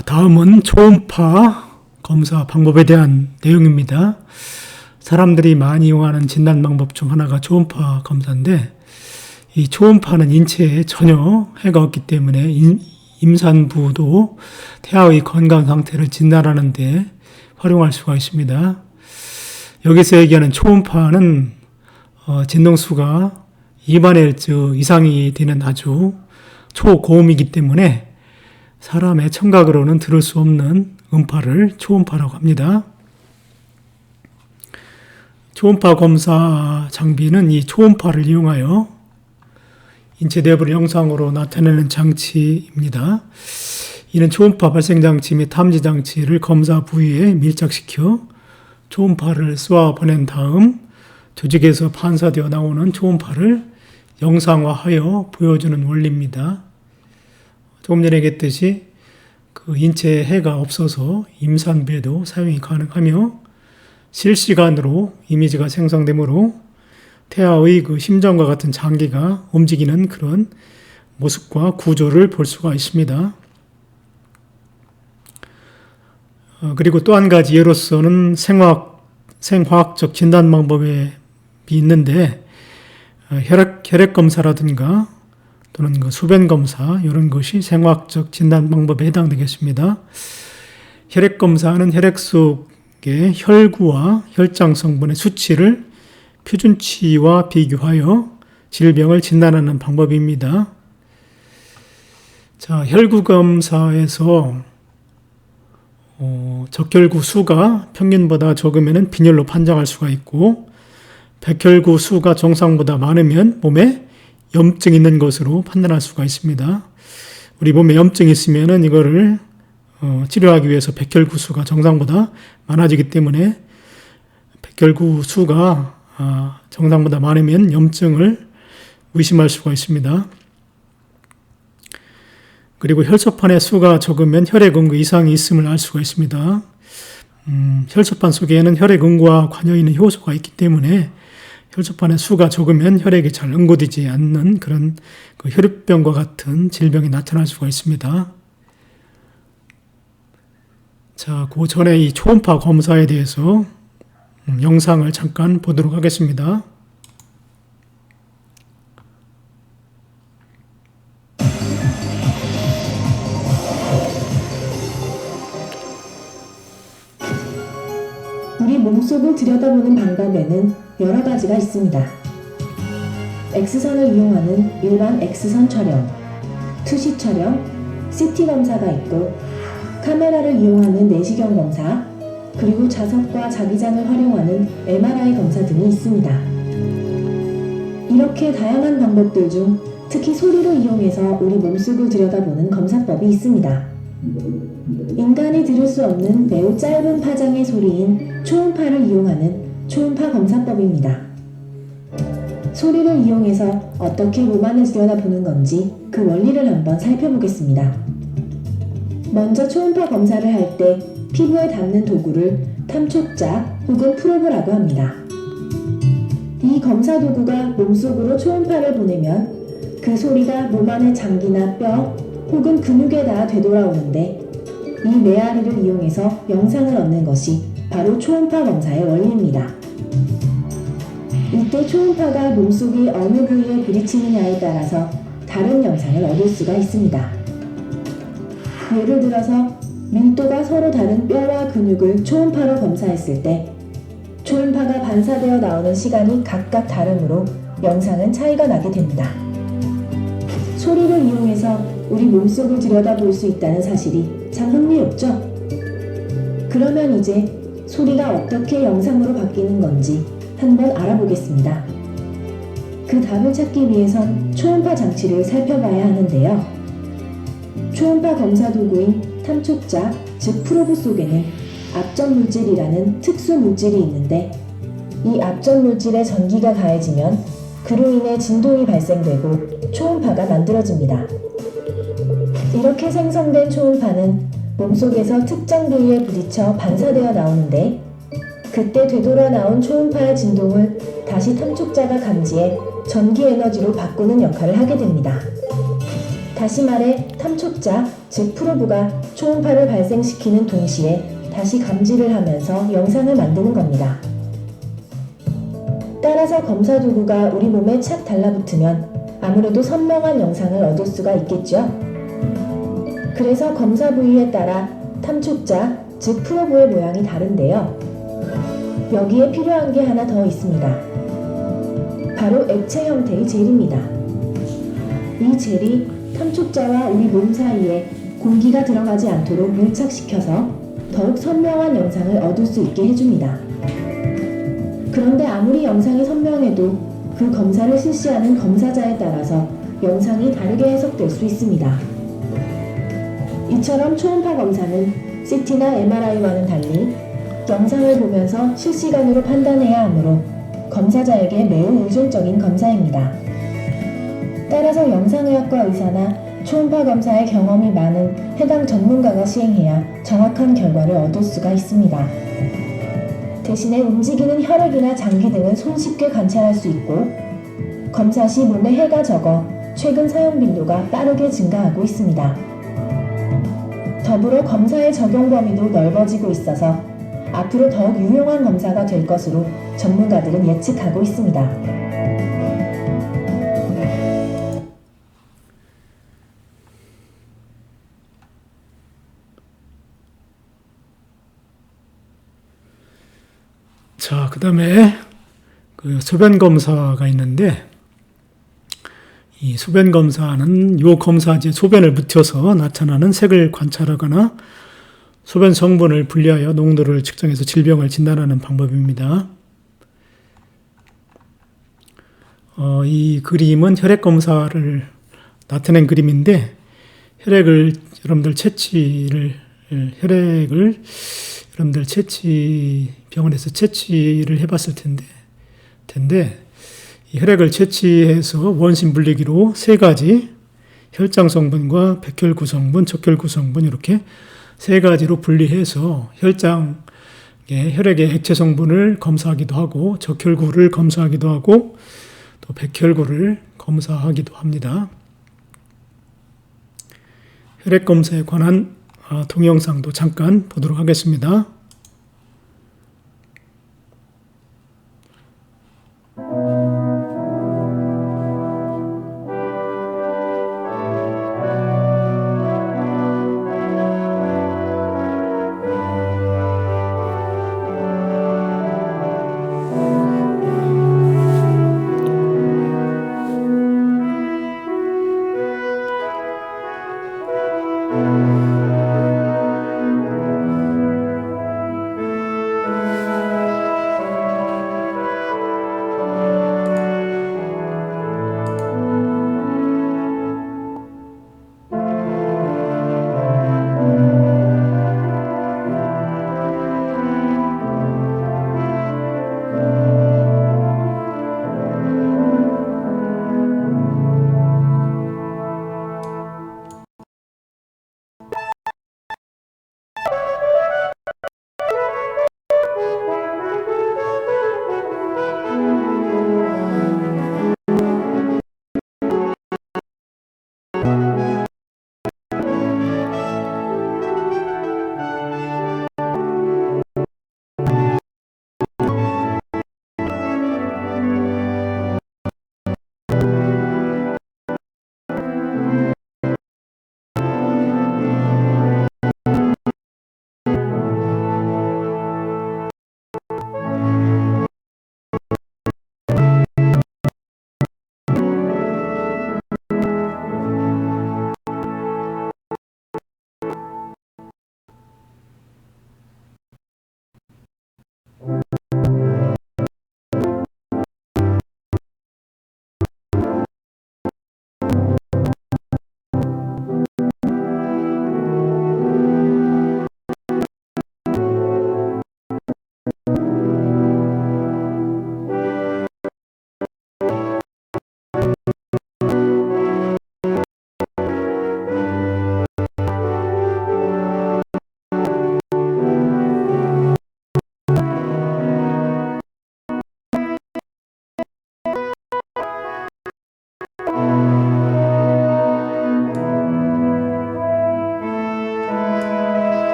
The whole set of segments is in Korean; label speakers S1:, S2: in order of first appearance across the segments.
S1: 자, 다음은 초음파 검사 방법에 대한 내용입니다. 사람들이 많이 이용하는 진단 방법 중 하나가 초음파 검사인데, 이 초음파는 인체에 전혀 해가 없기 때문에 임, 임산부도 태아의 건강 상태를 진단하는데 활용할 수가 있습니다. 여기서 얘기하는 초음파는 어, 진동수가 2만헬츠 이상이 되는 아주 초고음이기 때문에 사람의 청각으로는 들을 수 없는 음파를 초음파라고 합니다. 초음파 검사 장비는 이 초음파를 이용하여 인체 내부를 영상으로 나타내는 장치입니다. 이는 초음파 발생 장치 및 탐지 장치를 검사 부위에 밀착시켜 초음파를 쏘아 보낸 다음 조직에서 반사되어 나오는 초음파를 영상화하여 보여주는 원리입니다. 조금 전에 얘기했듯이 그 인체에 해가 없어서 임산부에도 사용이 가능하며 실시간으로 이미지가 생성되므로 태아의 그 심장과 같은 장기가 움직이는 그런 모습과 구조를 볼 수가 있습니다. 어, 그리고 또 한 가지 예로서는 생화학, 생화학적 진단 방법이 있는데 어, 혈액, 혈액 검사라든가 또는 그 소변 검사 이런 것이 생화학적 진단 방법에 해당되겠습니다. 혈액 검사는 혈액 속의 혈구와 혈장 성분의 수치를 표준치와 비교하여 질병을 진단하는 방법입니다. 자, 혈구 검사에서 어, 적혈구 수가 평균보다 적으면 빈혈로 판정할 수가 있고 백혈구 수가 정상보다 많으면 몸에 염증이 있는 것으로 판단할 수가 있습니다. 우리 몸에 염증이 있으면은 이거를 어, 치료하기 위해서 백혈구 수가 정상보다 많아지기 때문에 백혈구 수가 아, 정상보다 많으면 염증을 의심할 수가 있습니다. 그리고 혈소판의 수가 적으면 혈액 응고 이상이 있음을 알 수가 있습니다. 음, 혈소판 속에는 혈액 응고와 관여 있는 효소가 있기 때문에 혈소판의 수가 적으면 혈액이 잘 응고되지 않는 그런 그 혈육병과 같은 질병이 나타날 수가 있습니다. 자, 그 전에 이 초음파 검사에 대해서 음, 영상을 잠깐 보도록 하겠습니다.
S2: 우리 몸속을 들여다보는 방법에는 여러 가지가 있습니다. X선을 이용하는 일반 X선 촬영, 투시 촬영, CT 검사가 있고 카메라를 이용하는 내시경 검사, 그리고 자석과 자기장을 활용하는 MRI 검사 등이 있습니다. 이렇게 다양한 방법들 중 특히 소리를 이용해서 우리 몸속을 들여다보는 검사법이 있습니다. 인간이 들을 수 없는 매우 짧은 파장의 소리인 초음파를 이용하는 초음파 검사법입니다. 소리를 이용해서 어떻게 몸 안을 들여다보는 건지 그 원리를 한번 살펴보겠습니다. 먼저 초음파 검사를 할 때 피부에 닿는 도구를 탐촉자 혹은 프로브라고 합니다. 이 검사 도구가 몸속으로 초음파를 보내면 그 소리가 몸 안의 장기나 뼈 혹은 근육에 닿아 되돌아오는데 이 메아리를 이용해서 영상을 얻는 것이 바로 초음파 검사의 원리입니다. 이때 초음파가 몸속의 어느 부위에 부딪히느냐에 따라서 다른 영상을 얻을 수가 있습니다. 예를 들어서 밀도가 서로 다른 뼈와 근육을 초음파로 검사했을 때 초음파가 반사되어 나오는 시간이 각각 다르므로 영상은 차이가 나게 됩니다. 소리를 이용해서 우리 몸속을 들여다볼 수 있다는 사실이 참 흥미롭죠? 그러면 이제 소리가 어떻게 영상으로 바뀌는 건지 한번 알아보겠습니다. 그 답을 찾기 위해선 초음파 장치를 살펴봐야 하는데요. 초음파 검사 도구인 탐촉자, 즉 프로브 속에는 압전 물질이라는 특수 물질이 있는데 이 압전 물질에 전기가 가해지면 그로 인해 진동이 발생되고 초음파가 만들어집니다. 이렇게 생성된 초음파는 몸속에서 특정 부위에 부딪혀 반사되어 나오는데 그때 되돌아 나온 초음파의 진동을 다시 탐촉자가 감지해 전기 에너지로 바꾸는 역할을 하게 됩니다. 다시 말해 탐촉자, 즉 프로브가 초음파를 발생시키는 동시에 다시 감지를 하면서 영상을 만드는 겁니다. 따라서 검사 도구가 우리 몸에 착 달라붙으면 아무래도 선명한 영상을 얻을 수가 있겠죠. 그래서 검사 부위에 따라 탐촉자, 즉 프로브의 모양이 다른데요. 여기에 필요한 게 하나 더 있습니다. 바로 액체 형태의 젤입니다. 이 젤이 탐촉자와 우리 몸 사이에 공기가 들어가지 않도록 밀착시켜서 더욱 선명한 영상을 얻을 수 있게 해줍니다. 그런데 아무리 영상이 선명해도 그 검사를 실시하는 검사자에 따라서 영상이 다르게 해석될 수 있습니다. 이처럼 초음파 검사는 CT나 MRI와는 달리 영상을 보면서 실시간으로 판단해야 하므로 검사자에게 매우 의존적인 검사입니다. 따라서 영상의학과 의사나 초음파 검사의 경험이 많은 해당 전문가가 시행해야 정확한 결과를 얻을 수가 있습니다. 대신에 움직이는 혈액이나 장기 등은 손쉽게 관찰할 수 있고 검사 시 몸에 해가 적어 최근 사용 빈도가 빠르게 증가하고 있습니다. 더불어 검사의 적용 범위도 넓어지고 있어서 앞으로 더욱 유용한 검사가 될 것으로 전문가들은 예측하고 있습니다.
S1: 자, 그 다음에 그 소변 검사가 있는데 이 소변 검사는 요 검사지에 소변을 묻혀서 나타나는 색을 관찰하거나 소변 성분을 분리하여 농도를 측정해서 질병을 진단하는 방법입니다. 어, 이 그림은 혈액 검사를 나타낸 그림인데 혈액을 여러분들 채취를 혈액을 여러분들 채취 병원에서 채취를 해봤을 텐데 텐데 이 혈액을 채취해서 원심 분리기로 세 가지 혈장 성분과 백혈 구 성분, 적혈 구 성분 이렇게 세 가지로 분리해서 혈장의 혈액의 액체 성분을 검사하기도 하고 적혈구를 검사하기도 하고 또 백혈구를 검사하기도 합니다. 혈액 검사에 관한 아, 동영상도 잠깐 보도록 하겠습니다.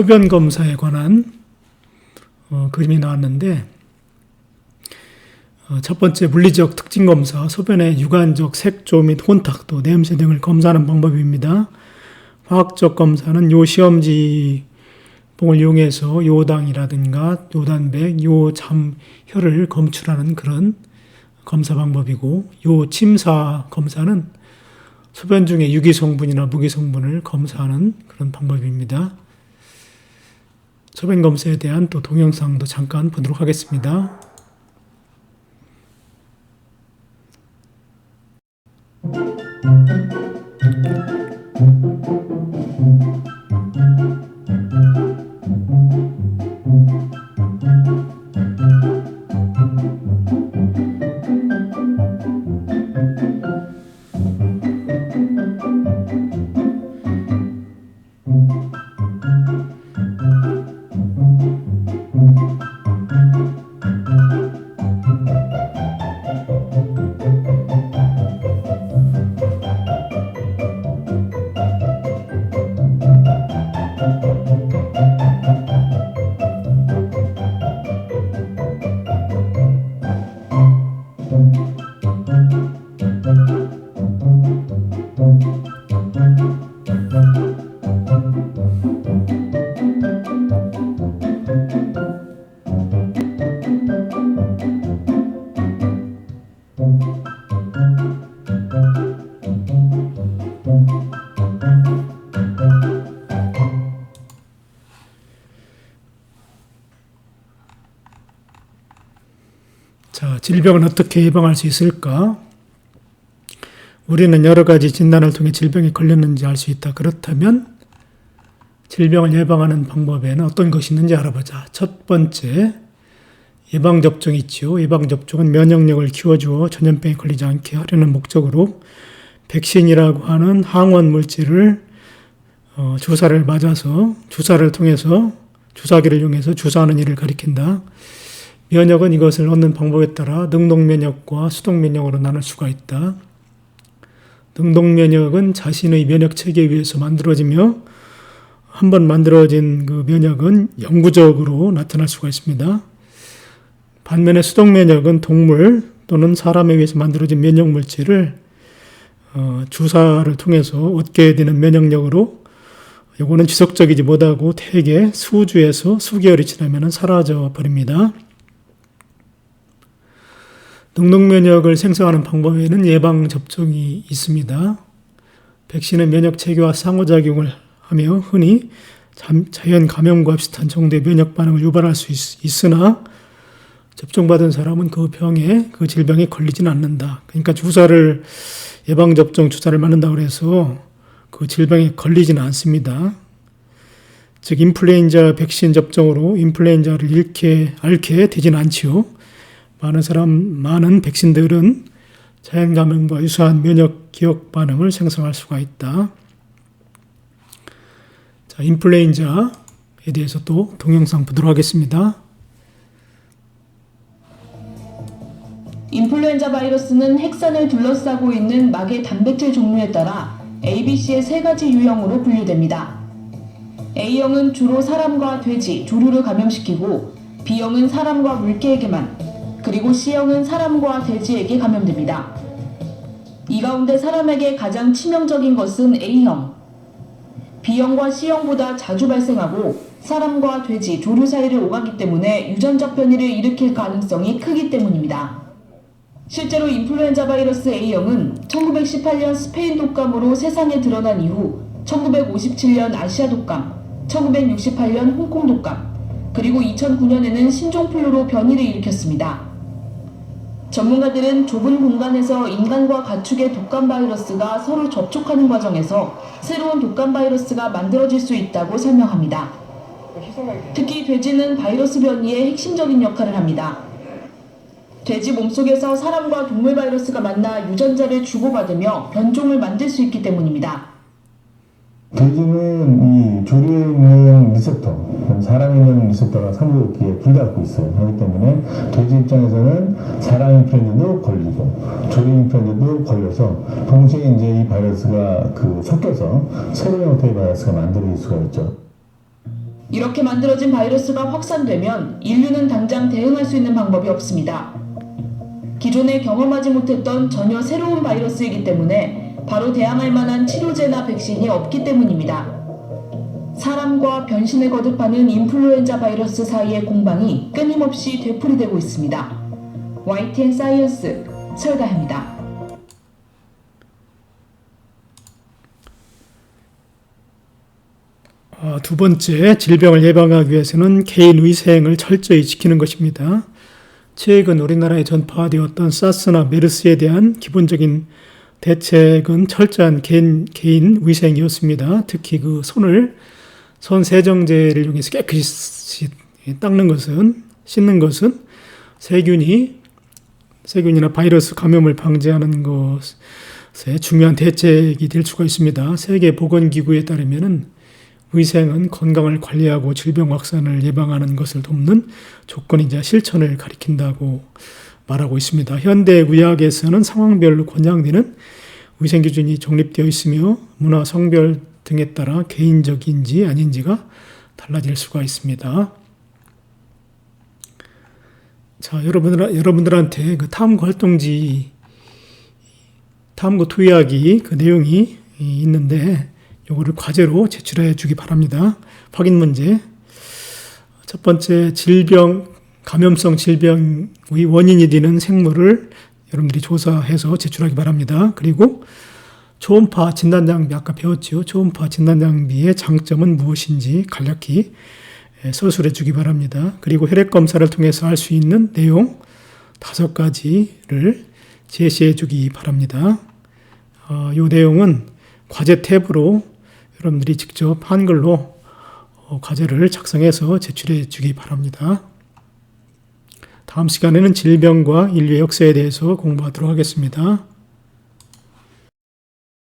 S1: 소변 검사에 관한 어, 그림이 나왔는데 어, 첫 번째 물리적 특징 검사, 소변의 유관적 색조 및 혼탁 도, 냄새 등을 검사하는 방법입니다. 화학적 검사는 요 시험지 봉을 이용해서 요당이라든가 요단백, 요잠,혈을 검출하는 그런 검사 방법이고 요 침사 검사는 소변 중에 유기 성분이나 무기 성분을 검사하는 그런 방법입니다. 소변 검사에 대한 또 동영상도 잠깐 보도록 하겠습니다. 질병은 어떻게 예방할 수 있을까? 우리는 여러 가지 진단을 통해 질병에 걸렸는지 알 수 있다. 그렇다면 질병을 예방하는 방법에는 어떤 것이 있는지 알아보자. 첫 번째, 예방접종이 있죠. 예방접종은 면역력을 키워주어 전염병에 걸리지 않게 하려는 목적으로 백신이라고 하는 항원 물질을 어, 주사를 맞아서 주사를 통해서 주사기를 이용해서 주사하는 일을 가리킨다. 면역은 이것을 얻는 방법에 따라 능동 면역과 수동 면역으로 나눌 수가 있다. 능동 면역은 자신의 면역 체계에 의해서 만들어지며 한 번 만들어진 그 면역은 영구적으로 나타날 수가 있습니다. 반면에 수동 면역은 동물 또는 사람에 의해서 만들어진 면역 물질을 어, 주사를 통해서 얻게 되는 면역력으로 요거는 지속적이지 못하고 대개 수주에서 수개월이 지나면 사라져 버립니다. 능동면역을 생성하는 방법에는 예방 접종이 있습니다. 백신은 면역 체계와 상호작용을 하며 흔히 자연 감염과 비슷한 정도의 면역 반응을 유발할 수 있, 으나 접종받은 사람은 그 병에 그 질병에 걸리지는 않는다. 그러니까 주사를 예방 접종 주사를 맞는다고 해서 그 질병에 걸리지는 않습니다. 즉 인플루엔자 백신 접종으로 인플루엔자를 잃게 앓게 되지는 않지요. 많은 사람, 많은 백신들은 자연 감염과 유사한 면역 기억 반응을 생성할 수가 있다. 자, 인플루엔자에 대해서 또 동영상 보도록 하겠습니다.
S3: 인플루엔자 바이러스는 핵산을 둘러싸고 있는 막의 단백질 종류에 따라 ABC의 세 가지 유형으로 분류됩니다. A형은 주로 사람과 돼지, 조류를 감염시키고 B형은 사람과 물개에게만, 그리고 C형은 사람과 돼지에게 감염됩니다. 이 가운데 사람에게 가장 치명적인 것은 A형. B형과 C형보다 자주 발생하고 사람과 돼지, 조류 사이를 오가기 때문에 유전적 변이를 일으킬 가능성이 크기 때문입니다. 실제로 인플루엔자 바이러스 A형은 1918년 스페인 독감으로 세상에 드러난 이후 1957년 아시아 독감, 1968년 홍콩 독감, 그리고 2009년에는 신종플루로 변이를 일으켰습니다. 전문가들은 좁은 공간에서 인간과 가축의 독감 바이러스가 서로 접촉하는 과정에서 새로운 독감 바이러스가 만들어질 수 있다고 설명합니다. 특히 돼지는 바이러스 변이에 핵심적인 역할을 합니다. 돼지 몸속에서 사람과 동물 바이러스가 만나 유전자를 주고받으며 변종을 만들 수 있기 때문입니다.
S4: 돼지는 이 조류에 있는 리셉터, 사람에 있는 리셉터가 상호기에 불닫고 있어요. 그렇기 때문에 돼지 입장에서는 사람 인플루엔자도 걸리고 조류 인플루엔자도 걸려서 동시에 이제 이 바이러스가 그 섞여서 새로운 형태의 바이러스가 만들어질 수가 있죠.
S3: 이렇게 만들어진 바이러스가 확산되면 인류는 당장 대응할 수 있는 방법이 없습니다. 기존에 경험하지 못했던 전혀 새로운 바이러스이기 때문에 바로 대항할 만한 치료제나 백신이 없기 때문입니다. 사람과 변신을 거듭하는 인플루엔자 바이러스 사이의 공방이 끊임없이 되풀이되고 있습니다. YTN 사이언스 설가입니다.
S1: 어, 두 번째, 질병을 예방하기 위해서는 개인 위생을 철저히 지키는 것입니다. 최근 우리나라에 전파되었던 사스나 메르스에 대한 기본적인 대책은 철저한 개인, 개인 위생이었습니다. 특히 그 손을 손 세정제를 이용해서 깨끗이 닦는 것은 씻는 것은 세균이 세균이나 바이러스 감염을 방지하는 것에 중요한 대책이 될 수가 있습니다. 세계 보건 기구에 따르면은 위생은 건강을 관리하고 질병 확산을 예방하는 것을 돕는 조건이자 실천을 가리킨다고 말하고 있습니다. 현대 의학에서는 상황별로 권장되는 위생 기준이 정립되어 있으며 문화, 성별 등에 따라 개인적인지 아닌지가 달라질 수가 있습니다. 자, 여러분들, 여러분들한테 그 탐구 활동지, 탐구 투약이 그 내용이 있는데, 요거를 과제로 제출해 주기 바랍니다. 확인 문제. 첫 번째, 질병, 감염성 질병 의 원인이 되는 생물을 여러분들이 조사해서 제출하기 바랍니다. 그리고 초음파 진단 장비, 아까 배웠죠? 초음파 진단 장비의 장점은 무엇인지 간략히 서술해 주기 바랍니다. 그리고 혈액 검사를 통해서 알 수 있는 내용 다섯 가지를 제시해 주기 바랍니다. 어, 이 내용은 과제 탭으로 여러분들이 직접 한글로 어, 과제를 작성해서 제출해 주기 바랍니다. 다음 시간에는 질병과 인류의 역사에 대해서 공부하도록 하겠습니다.